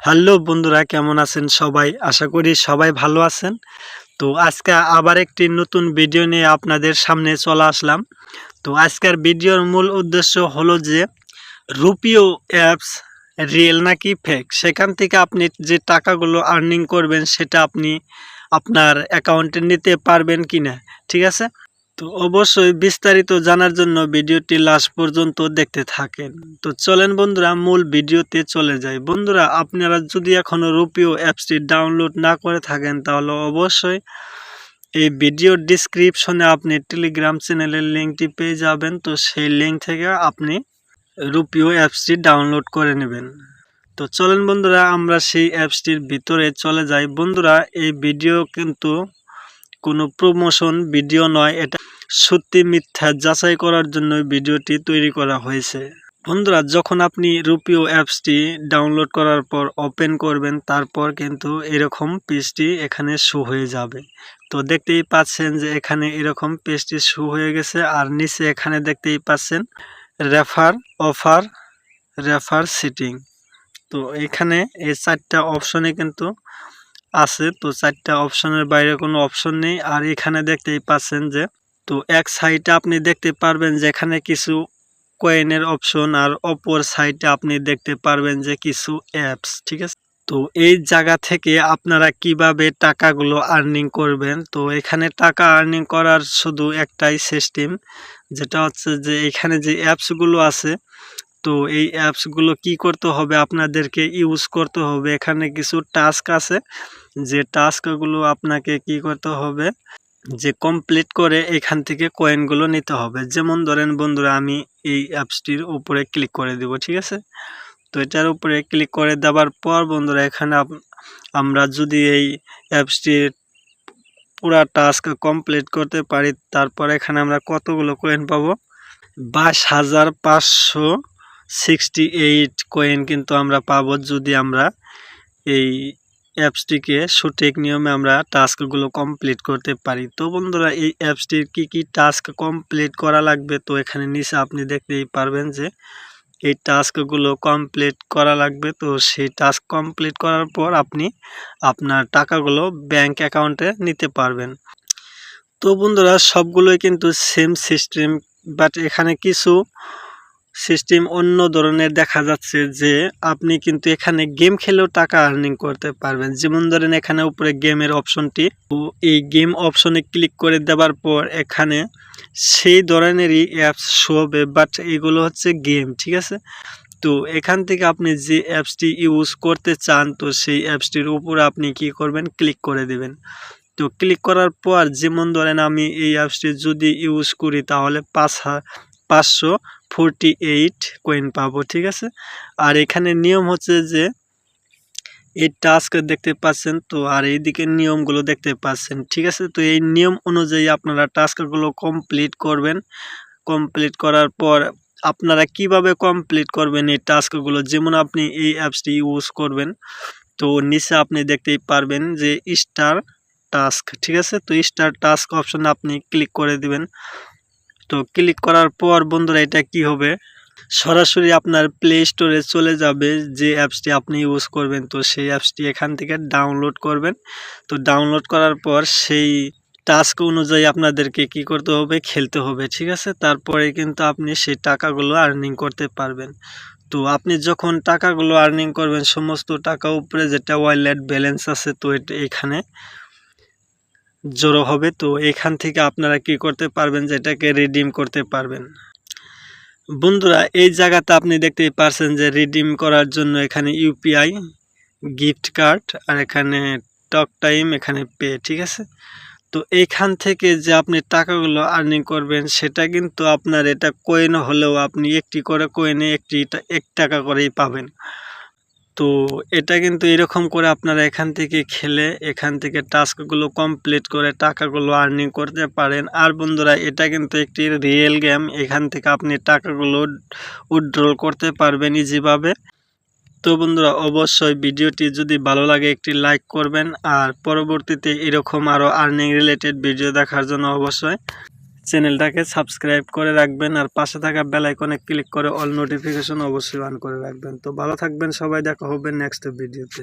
Hello বন্ধুরা, কেমন আছেন সবাই? আশা করি সবাই ভালো আছেন। তো আজকে আবার একটি নতুন ভিডিও নিয়ে আপনাদের সামনে চলে আসলাম। তো আজকের ভিডিওর মূল উদ্দেশ্য হলো যে, রুপিও অ্যাপস রিয়েল নাকি ফেক? সেখান থেকে আপনি যে টাকাগুলো আর্নিং করবেন, সেটা আপনি আপনার অ্যাকাউন্টে নিতে পারবেন কি না ঠিক আছে? তো অবশ্যই বিস্তারিত জানার জন্য ভিডিওটি লাস্ট পর্যন্ত দেখতে থাকেন। তো চলেন বন্ধুরা, মূল ভিডিওতে চলে যাই। বন্ধুরা, আপনারা যদি এখনও রুপিও অ্যাপসটি ডাউনলোড না করে থাকেন, তাহলে অবশ্যই এই ভিডিওর ডিসক্রিপশনে আপনি টেলিগ্রাম চ্যানেলের লিঙ্কটি পেয়ে যাবেন। তো সেই লিঙ্ক থেকে আপনি রুপিও অ্যাপসটি ডাউনলোড করে নেবেন। তো চলেন বন্ধুরা, আমরা সেই অ্যাপসটির ভিতরে চলে যাই। বন্ধুরা, এই ভিডিও কিন্তু কোনো প্রমোশন ভিডিও নয়, এটা সত্যি মিথ্যা যাচাই করার জন্য ভিডিওটি তৈরি করা হয়েছে। বন্ধুরা, যখন আপনি রুপিও অ্যাপসটি ডাউনলোড করার পর ওপেন করবেন, তারপর কিন্তু এরকম পেজটি এখানে শো হয়ে যাবে। তো দেখতেই পাচ্ছেন যে এখানে এরকম পেজটি শো হয়ে গেছে, আর নিচে এখানে দেখতেই পাচ্ছেন রেফার, অফার, রেফার সিটিং। তো এখানে এই চারটা অপশনে কিন্তু আছে, তো চারটা অপশনের বাইরে কোনো অপশন নেই। আর এখানে দেখতেই পাচ্ছেন যে, তো এক সাইডে আপনি দেখতে পারবেন যে এখানে কিছু কয়েনের অপশন আর অপর সাইডে আপনি দেখতে পারবেন যে কিছু অ্যাপস ঠিক আছে? তো এই জায়গা থেকে আপনারা কীভাবে টাকাগুলো আর্নিং করবেন? তো এখানে টাকা আর্নিং করার শুধু একটাই সিস্টেম যেটা হচ্ছে যে এখানে যে অ্যাপসগুলো আছে তো এই অ্যাপসগুলো কি করতে হবে? আপনাদেরকে ইউজ করতে হবে। এখানে কিছু টাস্ক আছে। যে টাস্কগুলো আপনাকে কি করতে হবে? যে কমপ্লিট করে এখান থেকে কয়েনগুলো নিতে হবে। যেমন ধরেন বন্ধুরা, আমি এই অ্যাপসটির উপরে ক্লিক করে দেব, ঠিক আছে? তো এটার উপরে ক্লিক করে দেওয়ার পর বন্ধুরা, এখানে আমরা যদি এই অ্যাপসটির পুরা টাস্ক কমপ্লিট করতে পারি, তারপর এখানে আমরা কতগুলো কয়েন পাবো? বাইশ হাজার পাঁচশো সিক্সটি এইট কয়েন কিন্তু আমরা পাবো যদি আমরা এই অ্যাপসটিকে সঠিক নিয়মে আমরা টাস্কগুলো কমপ্লিট করতে পারি। তো বন্ধুরা, এই অ্যাপসটির কি কি টাস্ক কমপ্লিট করা লাগবে? তো এখানে নিচে আপনি দেখতেই পারবেন যে এই টাস্কগুলো কমপ্লিট করা লাগবে। তো সেই টাস্ক কমপ্লিট করার পর আপনি আপনার টাকাগুলো ব্যাংক অ্যাকাউন্টে নিতে পারবেন। তো বন্ধুরা, সবগুলোই কিন্তু সেম সিস্টেম বাট এখানে কিছু সিস্টেম অন্য ধরনের দেখা যাচ্ছে যে আপনি কিন্তু এখানে গেম খেলেও টাকা আর্নিং করতে পারবেন। যেমন ধরেন এখানে উপরে গেমের অপশনটি এই গেম অপশনে ক্লিক করে দেওয়ার পর এখানে সেই ধরনেরই অ্যাপস শো হবে বাট এগুলো হচ্ছে গেম, ঠিক আছে? তো এখান থেকে আপনি যে অ্যাপসটি ইউজ করতে চান, তো সেই অ্যাপসটির উপরে আপনি কি করবেন? ক্লিক করে দেবেন। তো ক্লিক করার পর যেমন ধরেন আমি এই অ্যাপসটি যদি ইউজ করি, তাহলে পাঁচ হাজার পাঁচশো ফোরটি এইট কয়েন পাবো, ঠিক আছে? আর এখানে নিয়ম হচ্ছে যে, এই টাস্ক দেখতে পাচ্ছেন তো, আর এইদিকে নিয়মগুলো দেখতে পাচ্ছেন, ঠিক আছে? তো এই নিয়ম অনুযায়ী আপনারা টাস্কগুলো কমপ্লিট করবেন। কমপ্লিট করার পর আপনারা কীভাবে কমপ্লিট করবেন এই টাস্কগুলো যেমন আপনি এই অ্যাপসটি ইউজ করবেন, তো নিচে আপনি দেখতেই পারবেন যে স্টার টাস্ক ঠিক আছে? তো স্টার টাস্ক অপশনে আপনি ক্লিক করে দিবেন। তো ক্লিক করার পর বন্ধুরা এটা কি হবে? সরাসরি আপনার প্লে স্টোরে চলে যাবে যে অ্যাপসটি আপনি ইউজ করবেন। তো সেই অ্যাপসটি এখান থেকে ডাউনলোড করবেন। তো ডাউনলোড করার পর সেই টাস্ক অনুযায়ী আপনাদেরকে কি করতে হবে? খেলতে হবে, ঠিক আছে? তারপরে কিন্তু আপনি সেই টাকাগুলো আর্নিং করতে পারবেন। তো আপনি যখন টাকাগুলো আর্নিং করবেন, সমস্ত টাকা উপরে যেটা ওয়ালেট ব্যালেন্স আছে, তো এখানে জড়ো হবে, তো এখান থেকে আপনারা কি করতে পারবেন যে এটাকে রিডিম করতে পারবেন। বন্ধুরা, এই জায়গাতে আপনি দেখতেই পারছেন যে রিডিম করার জন্য এখানে ইউপিআই গিফট কার্ড আর এখানে টক টাইম এখানে পে ঠিক আছে? তো এইখান থেকে যে আপনি টাকাগুলো আর্নিং করবেন, সেটা কিন্তু আপনার এটা কয়েন হলেও আপনি একটি করে কয়েনে একটি এক টাকা করেই পাবেন। তো এটা কিন্তু এরকম করে আপনারা এখান থেকে খেলে, এখান থেকে টাস্কগুলো কমপ্লিট করে টাকাগুলো আর্নিং করতে পারেন। আর বন্ধুরা, এটা কিন্তু একটি রিয়েল গেম এখান থেকে আপনি টাকাগুলো উইথড্রল করতে পারবেন ইজিভাবে তো বন্ধুরা, অবশ্যই ভিডিওটি যদি ভালো লাগে, একটি লাইক করবেন। আর পরবর্তীতে এরকম আরও আর্নিং রিলেটেড ভিডিও দেখার জন্য অবশ্যই চ্যানেলটাকে সাবস্ক্রাইব করে রাখবেন আর পাশে থাকা বেল আইকনে ক্লিক করে অল নোটিফিকেশন অবশ্যই অন করে রাখবেন। তো ভালো থাকবেন সবাই, দেখা হবে নেক্সট ভিডিওতে।